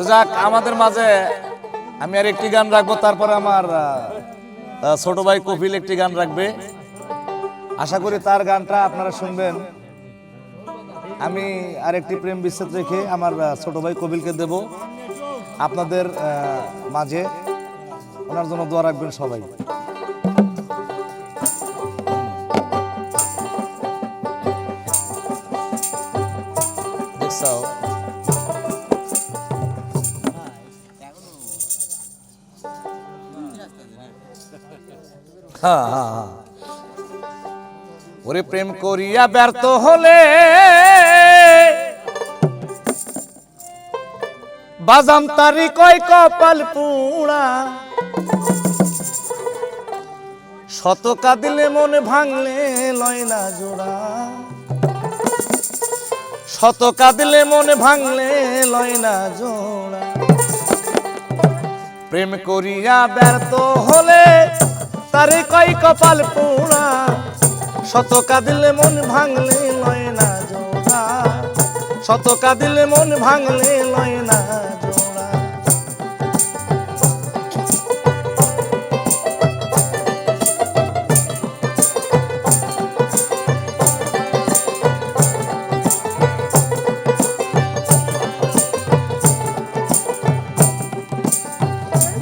তো যাক, আমাদের মাঝে আমি আর একটি গান রাখব, তারপরে আমার ছোট ভাই কপিল একটি গান রাখবে। আশা করি তার গানটা আপনারা শুনবেন। আমি আর একটি প্রেম বিচ্ছেদ রেখে আমার ছোট ভাই কপিলকে দেব। আপনাদের মাঝে ওনার জন্য দোয়া রাখবেন সবাই। দেখছাও? ওরে প্রেম করিয়া ব্যর্থ হলে বাজাম তারি কয় কপাল পুড়া। শত কাঁদিলে মন ভাঙলে লয় না জোড়া। শত কাঁদিলে মন ভাঙলে লয় না জোড়া। প্রেম করিয়া ব্যর্থ হলে তারে কয় কপাল পোড়া শত কাঁদিলে মন ভাঙলে লয় না জোড়া। শত কাঁদিলে মন ভাঙলে লয় না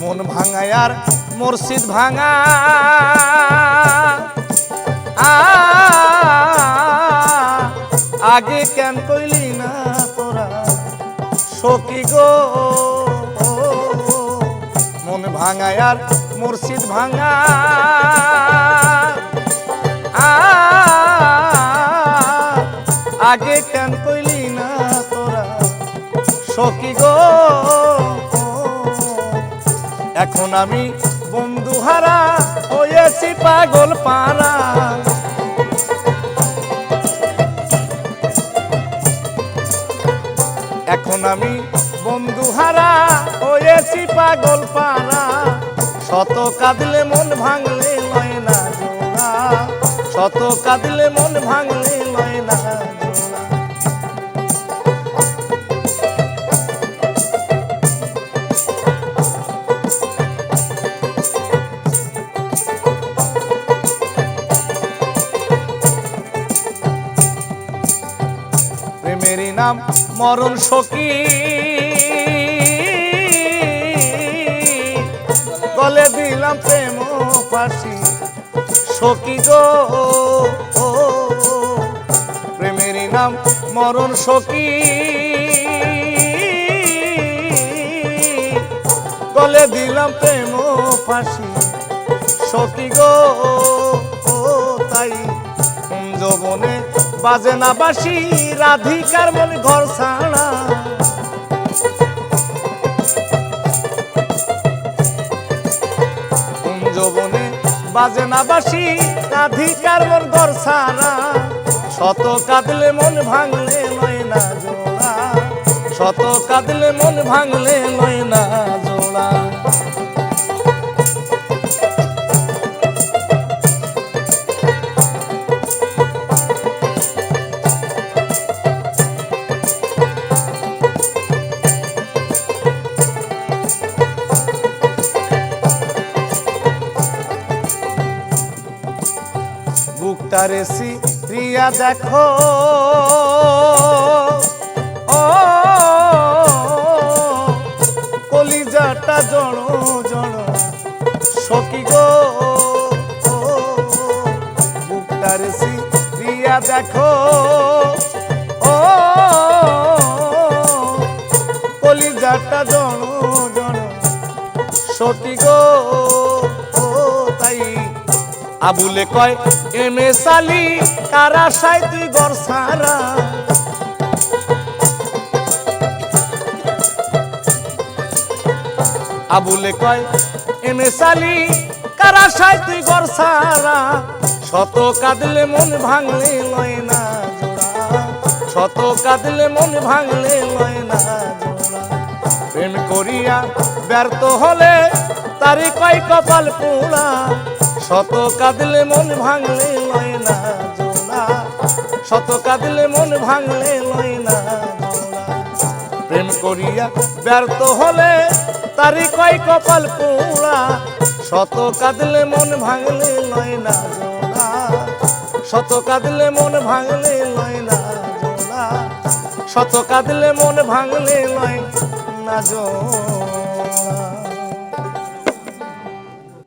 মন ভাঙায় আর মসজিদ ভাঙা। আগে কেন কইলি না তোরা? সখী গো, মন ভাঙায় আর মসজিদ ভাঙা। আগে কেন কইলি না তোরা? সখী গো, এখন আমি হারা হয়েছি পাগল পারা এখন আমি বন্ধু হারা হয়েছি পাগল পারা শত কাঁদলে মন ভাঙলে লয় না শত কাঁদলে মন নাম মরণ সখী। গলে দিলাম প্রেম ফাঁসি সখী গো। প্রেমেরই নাম মরণ সখী। গলে দিলাম প্রেম ফাঁসি সখী গো। তাই যৌবনে বাজে না বাসি রাধিকার মন ঘর ছাড়া। যৌবনে বাজে না বাসি রাধিকার মন ঘর ছাড়া। শত কাঁদলে মন ভাঙলে লয় না জোড়া। শত কাঁদলে মন ভাঙলে লয় না জোড়া। বুকটা রেসি প্রিয়া দেখো। ও, কলিজাটা জড় জড়। সখী গো বুকটা রেসি প্রিয়া দেখো। ও, কলিজাটা জড় জড়। সখী গো আবুলে কয়, এম এ সালি, কারা সাই তুই সারা? আবুলে কয়, এম এ সালি, কারা সাই তুই গর সারা? শত কাঁদলে মন ভাঙলে লয় না শত কাঁদলে মন ভাঙলে লয় না প্রেম করিয়া ব্যর্থ হলে তারি কয় কপাল পোড়া। শত কাঁদলে মন ভাঙলে লয় না শত কাঁদলে মন ভাঙলে লয় না প্রেম করিয়া ব্যর্থ হলে তারি কয় কপাল পোড়া। শত কাঁদলে মন ভাঙলে লয় না শত কাঁদলে মন ভাঙলে লয় না শত কাঁদলে মন ভাঙলে লয় না জোড়া